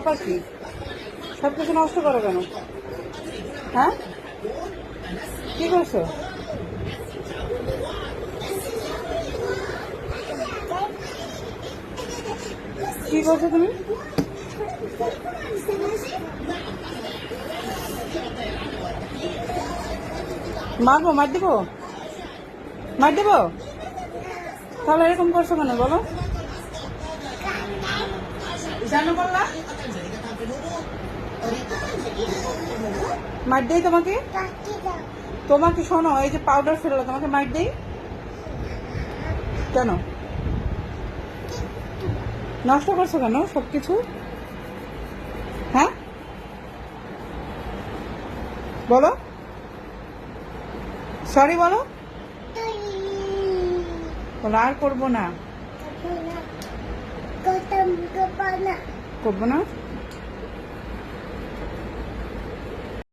ব্যাপার কি? সব কিছু নষ্ট করো কেন? হ্যাঁ? কি করছ? কি করছ তুমি? মারবো, মার দেবো? মার দেবো? তাহলে এরকম করছ কেন? বলো। জানো বললা? মার দেই তোমাকে? তোমাকে শোনো এই যে পাউডার ফেলল তোমাকে মার দেই। কেন? নষ্ট করছ কেন সবকিছু? হ্যাঁ? বলো। সরি বলো। বলো আর করব না। করব না